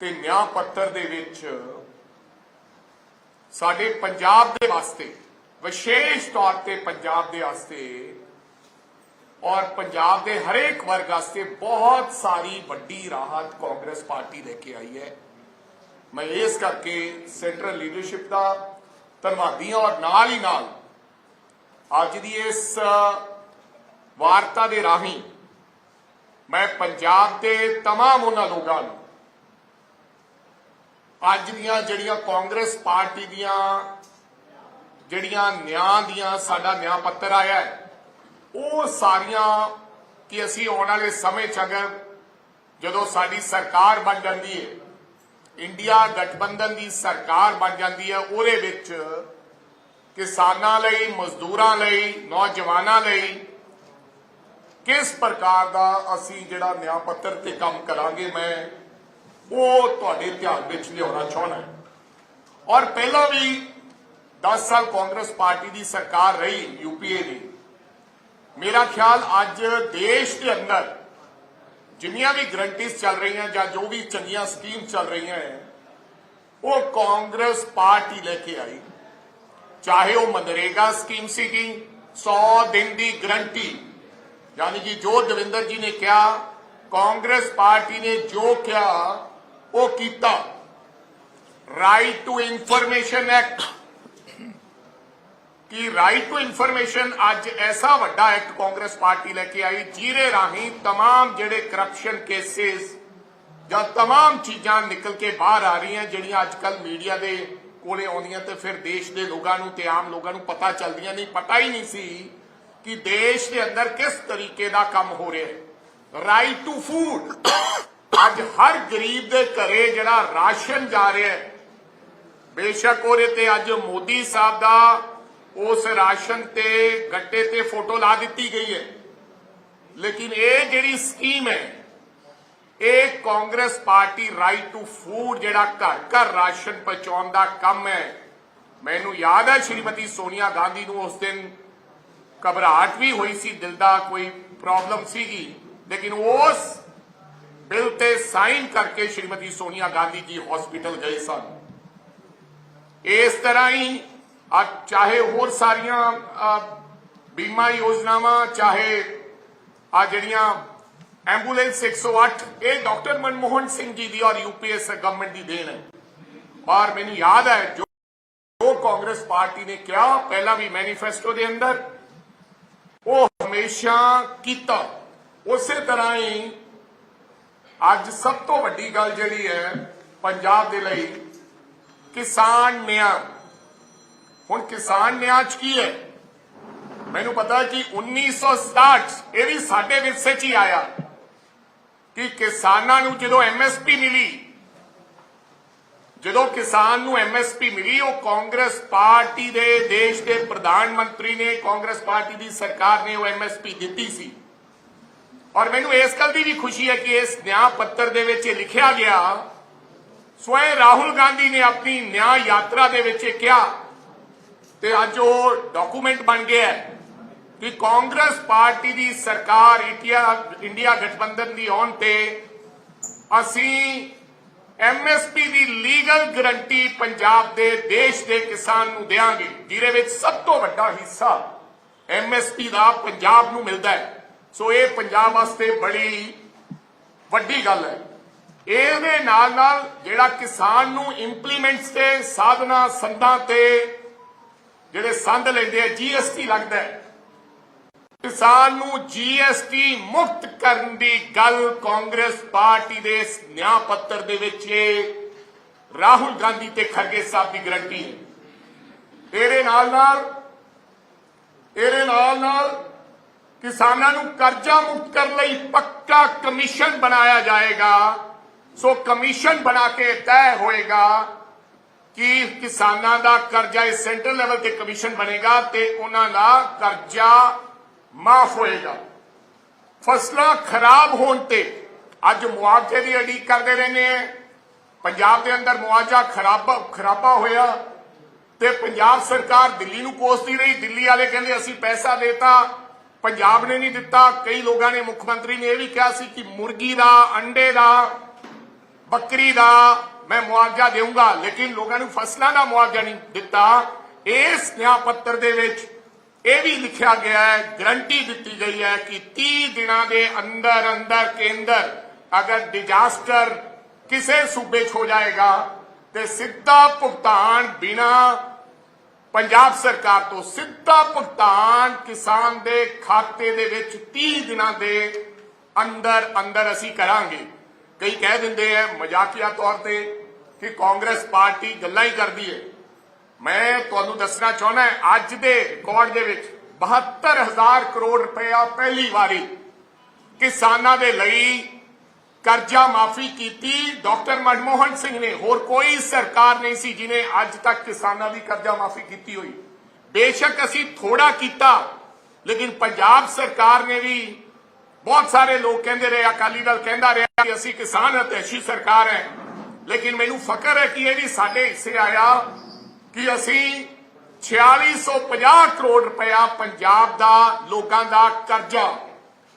ਤੇ ਨਿਆਂ ਪੱਤਰ ਦੇ ਵਿੱਚ ਸਾਡੇ ਪੰਜਾਬ ਦੇ ਵਾਸਤੇ ਵਿਸ਼ੇਸ਼ ਤੌਰ ਤੇ ਪੰਜਾਬ ਦੇ ਵਾਸਤੇ ਔਰ ਪੰਜਾਬ ਦੇ ਹਰੇਕ ਵਰਗ ਵਾਸਤੇ ਬਹੁਤ ਸਾਰੀ ਵੱਡੀ ਰਾਹਤ ਕਾਂਗਰਸ ਪਾਰਟੀ ਲੈ ਕੇ ਆਈ ਹੈ ਮੈਂ ਇਸ ਕਰਕੇ ਸੈਂਟਰਲ ਲੀਡਰਸ਼ਿਪ ਦਾ ਧੰਨਵਾਦੀ ਹਾਂ ਔਰ ਨਾਲ ਹੀ ਨਾਲ ਅੱਜ ਦੀ ਇਸ ਵਾਰਤਾ ਦੇ ਰਾਹੀਂ ਮੈਂ ਪੰਜਾਬ ਦੇ तमाम ਉਹਨਾਂ ਲੋਕਾਂ ਨੂੰ ਅੱਜ ਦੀਆਂ ਜਿਹੜੀਆਂ ਕਾਂਗਰਸ ਪਾਰਟੀ ਦੀਆਂ ਜਿਹੜੀਆਂ ਨਿਆਂ ਦੀਆਂ ਸਾਡਾ ਨਿਆਂ ਪੱਤਰ ਆਇਆ ਹੈ, ਉਹ ਸਾਰੀਆਂ ਕਿ ਅਸੀਂ ਆਉਣ ਵਾਲੇ ਸਮੇਂ 'ਚ ਅਗਰ ਜਦੋਂ ਸਾਡੀ ਸਰਕਾਰ ਬਣ ਜਾਂਦੀ ਹੈ, ਇੰਡੀਆ ਗਠਬੰਧਨ ਦੀ ਸਰਕਾਰ ਬਣ ਜਾਂਦੀ ਹੈ, ਉਹਦੇ ਵਿੱਚ ਕਿਸਾਨਾਂ ਲਈ, ਮਜ਼ਦੂਰਾਂ ਲਈ, ਨੌਜਵਾਨਾਂ ਲਈ ਕਿਸ ਪ੍ਰਕਾਰ ਦਾ ਅਸੀਂ ਜਿਹੜਾ ਨਿਆਂ ਪੱਤਰ ਤੇ ਕੰਮ ਕਰਾਂਗੇ, ਮੈਂ ਉਹ ਤੁਹਾਡੇ ਧਿਆਨ ਵਿੱਚ ਲਿਆਉਣਾ ਚਾਹੁੰਦਾ ਔਰ ਪਹਿਲਾਂ ਵੀ 10 ਸਾਲ ਕਾਂਗਰਸ ਪਾਰਟੀ ਦੀ ਸਰਕਾਰ ਰਹੀ ਯੂਪੀਏ ਦੀ। ਮੇਰਾ ਖਿਆਲ ਅੱਜ ਦੇਸ਼ ਦੇ ਅੰਦਰ ਜਿੰਨੀਆਂ ਵੀ ਗਰੰਟੀਜ਼ ਚੱਲ ਰਹੀਆਂ ਜਾਂ ਜੋ ਵੀ ਚੰਗੀਆਂ ਸਕੀਮ ਚੱਲ ਰਹੀਆਂ ਹੈ, ਉਹ ਕਾਂਗਰਸ ਪਾਰਟੀ ਲੈ ਕੇ ਆਈ। ਚਾਹੇ ਉਹ ਮਨਰੇਗਾ ਸਕੀਮ ਸੀਗੀ 100 ਦਿਨ ਦੀ ਗਰੰਟੀ। ਯਾਨੀ ਕਿ ਜੋ ਦਵਿੰਦਰ ਜੀ ਨੇ ਕਿਹਾ, ਕਾਂਗਰਸ ਪਾਰਟੀ ਨੇ ਜੋ ਕਿਹਾ ਉਹ ਕੀਤਾ ਰਾਈਟ ਟੂ ਇਨਫੋਰਮੇਸ਼ਨ ਐਕਟ ਕਿ ਰਾਈਟ ਟੂ ਇਨਫੋਰਮੇਸ਼ਨ ਅੱਜ ਐਸਾ ਵੱਡਾ ਐਕਟ ਕਾਂਗਰਸ ਪਾਰਟੀ ਲੈ ਕੇ ਆਈ ਜਿਹਦੇ ਰਾਹੀਂ तमाम ਜਿਹੜੇ ਕਰਪਸ਼ਨ ਕੇਸਿਸ ਜਾਂ तमाम ਚੀਜ਼ਾਂ ਨਿਕਲ ਕੇ ਬਾਹਰ ਆ ਰਹੀਆਂ ਜਿਹੜੀਆਂ ਅੱਜ ਕੱਲ ਮੀਡੀਆ ਦੇ ਕੋਲੇ ਆਉਂਦੀਆਂ ਤੇ ਫਿਰ ਦੇਸ਼ ਦੇ ਲੋਕਾਂ ਨੂੰ ਤੇ ਆਮ ਲੋਕਾਂ ਨੂੰ ਪਤਾ ਚੱਲਦੀਆਂ ਨਹੀਂ ਪਤਾ ਹੀ ਨਹੀਂ ਸੀ ਕਿ ਦੇਸ਼ ਦੇ ਅੰਦਰ ਕਿਸ ਤਰੀਕੇ ਦਾ ਕੰਮ ਹੋ ਰਿਹਾ ਹੈ ਰਾਈਟ ਟੂ ਫੂਡ ਅੱਜ ਹਰ ਗਰੀਬ ਦੇ ਘਰੇ ਜਿਹੜਾ ਰਾਸ਼ਨ ਜਾ ਰਿਹਾ ਹੈ, ਬੇਸ਼ੱਕ ਉਹਦੇ ਤੇ ਅੱਜ ਮੋਦੀ ਸਾਹਿਬ ਦਾ ਉਸ ਰਾਸ਼ਨ ਤੇ ਗੱਟੇ ਤੇ ਫੋਟੋ ਲਾ ਦਿੱਤੀ ਗਈ ਹੈ। ਲੇਕਿਨ ਇਹ ਜਿਹੜੀ ਸਕੀਮ ਹੈ, ਇਹ Congress party right to food ਜਿਹੜਾ ਘਰ ਘਰ ਰਾਸ਼ਨ ਪਹੁੰਚਾਉਣ ਦਾ ਕੰਮ ਹੈ, ਮੈਨੂੰ ਯਾਦ ਹੈ ਸ਼੍ਰੀਮਤੀ ਸੋਨੀਆ ਗਾਂਧੀ ਨੂੰ ਉਸ ਦਿਨ ਘਬਰਾਹਟ ਵੀ ਹੋਈ ਸੀ, ਦਿਲ ਦਾ ਕੋਈ ਪ੍ਰੋਬਲਮ ਸੀਗੀ। ਲੇਕਿਨ ਉਸ ਬਿੱਲ ਤੇ ਸਾਈਨ ਕਰਕੇ ਸ਼੍ਰੀਮਤੀ ਸੋਨੀਆ ਗਾਂਧੀ ਜੀ ਹਸਪੀਟਲ ਗਏ ਸਨ। ਇਸ ਤਰ੍ਹਾਂ ਹੀ ਆ ਚਾਹੇ ਹੋਰ ਸਾਰੀਆਂ ਬੀਮਾ ਯੋਜਨਾਵਾਂ, ਚਾਹੇ ਆ ਜਿਹੜੀਆਂ ਐਂਬੂਲੈਂਸ 108 ਇਹ ਡਾਕਟਰ ਮਨਮੋਹਨ ਸਿੰਘ ਜੀ ਦੀ ਔਰ ਯੂਪੀਐਸ ਗਵਰਨਮੈਂਟ ਦੀ ਦੇਣ ਹੈ। ਔਰ ਮੈਨੂੰ ਯਾਦ ਹੈ ਜੋ ਜੋ ਕਾਂਗਰਸ ਪਾਰਟੀ ਨੇ ਕਿਹਾ, ਪਹਿਲਾਂ ਵੀ ਮੈਨੀਫੈਸਟੋ ਦੇ ਅੰਦਰ, ਉਹ ਹਮੇਸ਼ਾ ਕੀਤਾ। ਉਸੇ ਤਰ੍ਹਾਂ ਹੀ ਅੱਜ ਸਭ ਤੋਂ ਵੱਡੀ ਗੱਲ ਜਿਹੜੀ ਹੈ ਪੰਜਾਬ ਦੇ ਲਈ, ਕਿਸਾਨ ਨਿਆਂ। ਹੁਣ ਕਿਸਾਨ ਨਿਆਂ ਚ ਕੀ ਹੈ? ਮੈਨੂੰ ਪਤਾ ਕਿ 1967 ਇਹ ਵੀ ਸਾਡੇ ਵਿਰਸੇ ਚ ਹੀ ਆਇਆ ਕਿ ਕਿਸਾਨਾਂ ਨੂੰ ਜਦੋਂ ਐਮਐਸਪੀ ਮਿਲੀ, ਜਦੋਂ ਕਿਸਾਨ ਨੂੰ ਐਮਐਸਪੀ ਮਿਲੀ, ਉਹ ਕਾਂਗਰਸ ਪਾਰਟੀ ਦੇ ਦੇਸ਼ ਦੇ ਪ੍ਰਧਾਨ ਮੰਤਰੀ ਨੇ, ਕਾਂਗਰਸ ਪਾਰਟੀ ਦੀ ਸਰਕਾਰ ਨੇ ਉਹ ਐਮਐਸਪੀ ਦਿੱਤੀ ਸੀ। ਔਰ ਮੈਨੂੰ ਇਸ ਗੱਲ ਦੀ ਵੀ ਖੁਸ਼ੀ ਹੈ ਕਿ ਇਸ ਨਿਆਂ ਪੱਤਰ ਦੇ ਵਿੱਚ ਇਹ ਲਿਖਿਆ ਗਿਆ, ਸਵੈ ਰਾਹੁਲ ਗਾਂਧੀ ਨੇ ਆਪਣੀ ਨਿਆਂ ਯਾਤਰਾ ਦੇ ਵਿੱਚ ਇਹ ਕਿਹਾ ਤੇ ਅੱਜ ਉਹ ਡਾਕੂਮੈਂਟ ਬਣ ਗਿਆ ਹੈ ਕਿ ਕਾਂਗਰਸ ਪਾਰਟੀ ਦੀ ਸਰਕਾਰ ਇੰਡੀਆ ਇੰਡੀਆ ਗਠਬੰਧਨ ਦੀ ਆਉਣ ਤੇ ਅਸੀਂ ਐਮਐਸਪੀ ਦੀ ਲੀਗਲ ਗਰੰਟੀ ਪੰਜਾਬ ਦੇ ਦੇਸ਼ ਦੇ ਕਿਸਾਨ ਨੂੰ ਦੇਵਾਂਗੇ, ਜਿਹਦੇ ਵਿੱਚ ਸਭ ਤੋਂ ਵੱਡਾ ਹਿੱਸਾ ਐਮਐਸਪੀ ਦਾ ਪੰਜਾਬ ਨੂੰ ਮਿਲਦਾ ਹੈ। ਸੋ ਇਹ ਪੰਜਾਬ ਵਾਸਤੇ ਬੜੀ ਵੱਡੀ ਗੱਲ ਹੈ। ਇਹਦੇ ਨਾਲ ਨਾਲ ਜਿਹੜਾ ਕਿਸਾਨ ਨੂੰ ਇੰਪਲੀਮੈਂਟਸ ਤੇ ਸਾਧਨਾ, ਸੰਦਾਂ ਤੇ ਜਿਹੜੇ ਸੰਦ ਲੈਂਦੇ ਆ ਜੀਐਸਟੀ ਲੱਗਦਾ ਹੈ। ਕਿਸਾਨ ਨੂੰ ਜੀਐਸਟੀ ਮੁਕਤ ਕਰਨ ਦੀ ਗੱਲ ਕਾਂਗਰਸ ਪਾਰਟੀ ਦੇ ਨਿਆਂ ਪੱਤਰ ਦੇ ਵਿੱਚ ਇਹ ਰਾਹੁਲ ਗਾਂਧੀ ਤੇ ਖਰਗੇ ਸਾਹਿਬ ਦੀ ਗਰੰਟੀ ਹੈ। ਇਹਦੇ ਨਾਲ ਨਾਲ, ਇਹਦੇ ਨਾਲ ਨਾਲ ਕਿਸਾਨਾਂ ਨੂੰ ਕਰਜ਼ਾ ਮੁਕਤ ਕਰਨ ਲਈ ਪੱਕਾ ਕਮਿਸ਼ਨ ਬਣਾਇਆ ਜਾਏਗਾ। ਸੋ ਕਮਿਸ਼ਨ ਬਣਾ ਕੇ ਤੈਅ ਹੋਏਗਾ ਕਿ ਕਿਸਾਨਾਂ ਦਾ ਕਰਜ਼ਾ ਇਸ ਸੈਂਟਰ ਲੈਵਲ ਤੇ ਕਮਿਸ਼ਨ ਬਣੇਗਾ ਤੇ ਉਹਨਾਂ ਦਾ ਕਰਜ਼ਾ ਮਾਫ ਹੋਏਗਾ। ਫਸਲਾਂ ਖਰਾਬ ਹੋਣ ਤੇ ਅੱਜ ਮੁਆਵਜ਼ੇ ਦੀ ਅਡੀਕ ਕਰਦੇ ਰਹਿੰਦੇ ਆ। ਪੰਜਾਬ ਦੇ ਅੰਦਰ ਮੁਆਵਜ਼ਾ ਖਰਾਬਾ ਖਰਾਬਾ ਹੋਇਆ ਤੇ ਪੰਜਾਬ ਸਰਕਾਰ ਦਿੱਲੀ ਨੂੰ ਕੋਸਦੀ ਰਹੀ। ਦਿੱਲੀ ਵਾਲੇ ਕਹਿੰਦੇ, ਅਸੀਂ ਪੈਸਾ ਦੇਤਾ। ਪੰਜਾਬ ਨੇ ਨਹੀਂ ਦਿੱਤਾ, ਕਈ ਲੋਕਾਂ ਨੇ ਮੁੱਖ ਮੰਤਰੀ ਨੇ ਇਹ ਵੀ ਕਿਹਾ ਸੀ ਕਿ ਮੁਰਗੀ ਦਾ, ਅੰਡੇ ਦਾ, ਬੱਕਰੀ ਦਾ ਮੈਂ ਮੁਆਵਜ਼ਾ ਦੇਵਾਂਗਾ ਲੇਕਿਨ ਲੋਕਾਂ ਨੂੰ ਫਸਲਾਂ ਦਾ ਮੁਆਵਜ਼ਾ ਨਹੀਂ ਦਿੱਤਾ। ਇਸ ਨਿਆਂ ਪੱਤਰ ਦੇ ਵਿੱਚ ਇਹ ਵੀ ਲਿਖਿਆ ਗਿਆ ਹੈ, ਗਰੰਟੀ ਦਿੱਤੀ ਗਈ ਹੈ ਕਿ 30 ਦਿਨਾਂ ਦੇ ਅੰਦਰ ਅੰਦਰ ਕੇਂਦਰ ਅਗਰ ਡਿਜ਼ਾਸਟਰ ਕਿਸੇ ਸੂਬੇ 'ਚ ਹੋ ਜਾਏਗਾ ਤੇ ਸਿੱਧਾ ਭੁਗਤਾਨ ਬਿਨਾ ਪੰਜਾਬ ਸਰਕਾਰ ਤੋਂ ਸਿੱਧਾ ਭੁਗਤਾਨ ਕਿਸਾਨ ਦੇ ਖਾਤੇ ਦੇ ਵਿੱਚ 30 ਦਿਨਾਂ ਦੇ ਅੰਦਰ ਅੰਦਰ ਅਸੀਂ ਕਰਾਂਗੇ। ਕਈ ਕਹਿ ਦਿੰਦੇ ਆ, ਮਜ਼ਾਕੀਆ ਤੌਰ ਤੇ, ਕਿ ਕਾਂਗਰਸ ਪਾਰਟੀ ਗੱਲਾਂ ਹੀ ਕਰਦੀ ਹੈ ਮੈਂ ਤੁਹਾਨੂੰ ਦੱਸਣਾ ਚਾਹੁੰਦਾ ਅੱਜ ਦੇ ਰਿਕਾਰਡ ਦੇ ਵਿੱਚ 72000 ਕਰੋੜ ਰੁਪਇਆ ਪਹਿਲੀ ਵਾਰੀ ਕਿਸਾਨਾਂ ਦੇ ਲਈ ਕਰਜ਼ਾ ਮਾਫੀ ਕੀਤੀ। ਡਾਕਟਰ ਮਨਮੋਹਨ ਸਿੰਘ ਨੇ। ਹੋਰ ਕੋਈ ਸਰਕਾਰ ਨਹੀਂ ਸੀ ਜਿਨੇ ਅੱਜ ਤੱਕ ਕਿਸਾਨਾਂ ਦੀ ਕਰਜ਼ਾ ਮਾਫੀ ਕੀਤੀ ਹੋਈ। ਬੇਸ਼ੱਕ ਅਸੀਂ ਥੋੜਾ ਕੀਤਾ, ਲੇਕਿਨ ਪੰਜਾਬ ਸਰਕਾਰ ਨੇ ਵੀ ਬਹੁਤ ਸਾਰੇ ਲੋਕ ਕਹਿੰਦੇ ਰਹੇ, ਅਕਾਲੀ ਦਲ ਕਹਿੰਦਾ ਰਿਹਾ ਕਿ ਅਸੀਂ ਕਿਸਾਨ ਅਤੈਸ਼ੀ ਸਰਕਾਰ ਹੈ। ਲੇਕਿਨ ਮੈਨੂੰ ਫਖਰ ਹੈ ਕਿ ਇਹ ਵੀ ਸਾਡੇ ਹਿੱਸੇ ਆਇਆ ਕਿ ਅਸੀਂ 4650 ਕਰੋੜ ਰੁਪਇਆ ਪੰਜਾਬ ਦਾ ਲੋਕਾਂ ਦਾ ਕਰਜ਼ਾ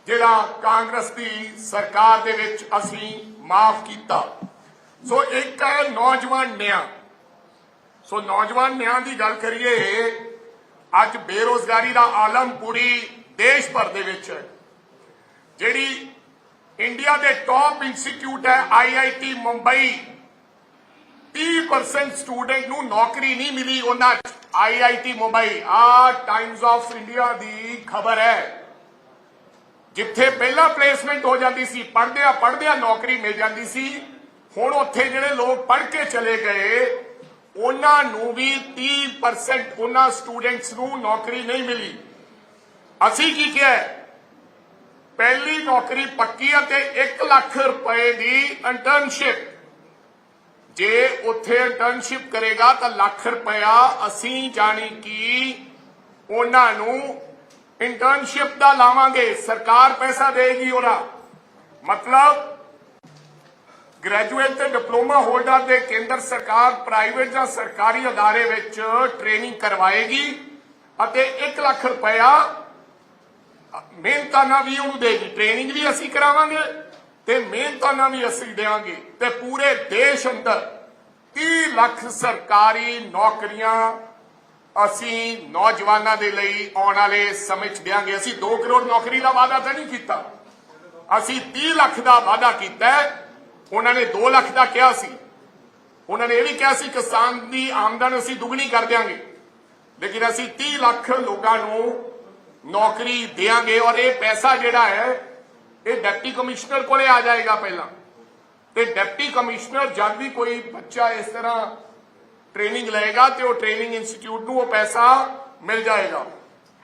ਜਿਹੜਾ ਕਾਂਗਰਸ ਦੀ ਸਰਕਾਰ ਦੇ ਵਿੱਚ ਅਸੀਂ ਮਾਫ ਕੀਤਾ। ਸੋ ਇੱਕ ਹੈ ਨੌਜਵਾਨ ਨਿਆਂ। ਸੋ ਨੌਜਵਾਨ ਨਿਆਂ ਦੀ ਗੱਲ ਕਰੀਏ, ਅੱਜ ਬੇਰੋਜ਼ਗਾਰੀ ਦਾ ਆਲਮ ਪੂਰੀ ਦੇਸ਼ ਭਰ ਦੇ ਵਿੱਚ ਹੈ। ਜਿਹੜੀ ਇੰਡੀਆ ਦੇ ਟੌਪ ਇੰਸਟੀਚਿਊਟ ਹੈ ਆਈਆਈਟੀ ਮੁੰਬਈ 30% ਸਟੂਡੈਂਟ ਨੂੰ ਨੌਕਰੀ ਨਹੀਂ ਮਿਲੀ ਉਹਨਾਂ ਆਈਆਈਟੀ ਮੁੰਬਈ ਆ ਟਾਈਮਸ ਆਫ ਇੰਡੀਆ ਦੀ ਖਬਰ ਹੈ। ਜਿੱਥੇ ਪਹਿਲਾਂ ਪਲੇਸਮੈਂਟ ਹੋ ਜਾਂਦੀ ਸੀ ਪੜਦਿਆਂ ਪੜਦਿਆਂ ਨੌਕਰੀ ਮਿਲ ਜਾਂਦੀ ਸੀ, ਹੁਣ ਉੱਥੇ ਜਿਹੜੇ ਲੋਕ ਪੜ੍ਹ ਕੇ ਚਲੇ ਗਏ, ਉਹਨਾਂ ਨੂੰ ਵੀ 30% ਉਹਨਾਂ ਸਟੂਡੈਂਟਸ ਨੂੰ ਨੌਕਰੀ ਨਹੀਂ ਮਿਲੀ। ਅਸੀਂ ਕੀ ਕਿਹਾ ਪਹਿਲੀ ਨੌਕਰੀ ਪੱਕੀ ਅਤੇ 1 ਲੱਖ ਰੁਪਏ ਦੀ ਇੰਟਰਨਸ਼ਿਪ ਜੇ ਉੱਥੇ ਇੰਟਰਨਸ਼ਿਪ ਕਰੇਗਾ ਤਾਂ ਲੱਖ ਰੁਪਇਆ ਅਸੀਂ ਜਾਣੀ ਕਿ ਉਹਨਾਂ ਨੂੰ ਇੰਟਰਨਸ਼ਿਪ ਦਾ ਲਾਵਾਂਗੇ, ਸਰਕਾਰ ਪੈਸਾ ਦੇਗੀ ਉਹਦਾ। ਮਤਲਬ ਗ੍ਰੈਜੂਏਟ ਤੇ ਡਿਪਲੋਮਾ ਹੋਲਡਰ ਦੇ ਕੇਂਦਰ ਸਰਕਾਰ ਪ੍ਰਾਈਵੇਟ ਜਾਂ ਸਰਕਾਰੀ ਅਦਾਰੇ ਵਿੱਚ ਟ੍ਰੇਨਿੰਗ ਕਰਵਾਏਗੀ ਅਤੇ 1 ਲੱਖ ਰੁਪਇਆ ਮਿਹਨਤਾਨਾ ਵੀ ਉਹਨੂੰ ਦੇਗੀ। ਟ੍ਰੇਨਿੰਗ ਵੀ ਅਸੀਂ ਕਰਾਵਾਂਗੇ ਤੇ ਮਿਹਨਤਾਨਾ ਵੀ ਅਸੀਂ ਦੇਵਾਂਗੇ ਤੇ ਪੂਰੇ ਦੇਸ਼ ਅੰਦਰ 30 ਲੱਖ ਸਰਕਾਰੀ ਨੌਕਰੀਆਂ ਅਸੀਂ ਨੌਜਵਾਨਾਂ ਦੇ ਲਈ ਆਉਣ ਵਾਲੇ ਸਮੇਂ 'ਚ ਦੇਵਾਂਗੇ ਅਸੀਂ 2 ਕਰੋੜ ਨੌਕਰੀ ਦਾ ਵਾਅਦਾ ਤਾਂ ਨਹੀਂ ਕੀਤਾ। ਅਸੀਂ 30 ਲੱਖ ਦਾ ਵਾਅਦਾ ਕੀਤਾ ਉਹਨਾਂ ਨੇ 2 ਲੱਖ ਦਾ ਕਿਹਾ ਸੀ। ਉਹਨਾਂ ਨੇ ਇਹ ਵੀ ਕਿਹਾ ਸੀ, ਕਿਸਾਨ ਦੀ ਆਮਦਨ ਅਸੀਂ ਦੁੱਗਣੀ ਕਰ ਦਿਆਂਗੇ। ਲੇਕਿਨ ਅਸੀਂ 30 ਲੱਖ ਲੋਕਾਂ ਨੂੰ ਨੌਕਰੀ ਦੇਾਂਗੇ ਔਰ ਇਹ ਪੈਸਾ ਜਿਹੜਾ ਹੈ, ਇਹ ਡਿਪਟੀ ਕਮਿਸ਼ਨਰ ਕੋਲੇ ਆ ਜਾਏਗਾ ਪਹਿਲਾਂ। ਤੇ ਡਿਪਟੀ ਕਮਿਸ਼ਨਰ, ਜਦ ਵੀ ਕੋਈ ਬੱਚਾ ਇਸ ਤਰ੍ਹਾਂ ਟ੍ਰੇਨਿੰਗ ਲਏਗਾ ਤੇ ਉਹ ਟ੍ਰੇਨਿੰਗ ਇੰਸਟੀਚਿਊਟ ਨੂੰ ਉਹ ਪੈਸਾ ਮਿਲ ਜਾਏਗਾ।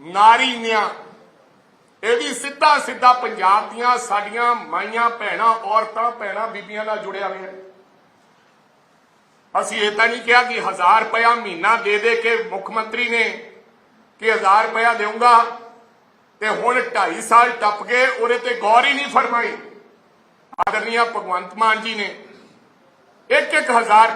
ਨਾਰੀ ਨਿਆਂ। ਇਹ ਵੀ ਸਿੱਧਾ ਸਿੱਧਾ ਪੰਜਾਬ ਦੀਆਂ ਸਾਡੀਆਂ ਮਾਈਆਂ ਭੈਣਾਂ, ਔਰਤਾਂ ਭੈਣਾਂ, ਬੀਬੀਆਂ ਨਾਲ ਜੁੜਿਆ ਹੋਇਆ ਅਸੀਂ ਇਹ ਤਾਂ ਨਹੀਂ ਕਿਹਾ ਕਿ 1000 ਰੁਪਇਆ ਮਹੀਨਾ ਦੇ ਦੇ ਕੇ ਮੁੱਖ ਮੰਤਰੀ ਨੇ ਕਿ 1000 ਰੁਪਇਆ ਦੇਊਂਗਾ ਤੇ ਹੁਣ 2.5 ਸਾਲ ਟੱਪ ਗਏ, ਉਹਦੇ ਤੇ ਗੌਰ ਹੀ ਨਹੀਂ ਫਰਮਾਈ। ਆਦਰਨੀਆ ਭਗਵੰਤ ਮਾਨ ਜੀ ਨੇ। ਇੱਕ ਇੱਕ ਹਜ਼ਾਰ ਰੁਪਏ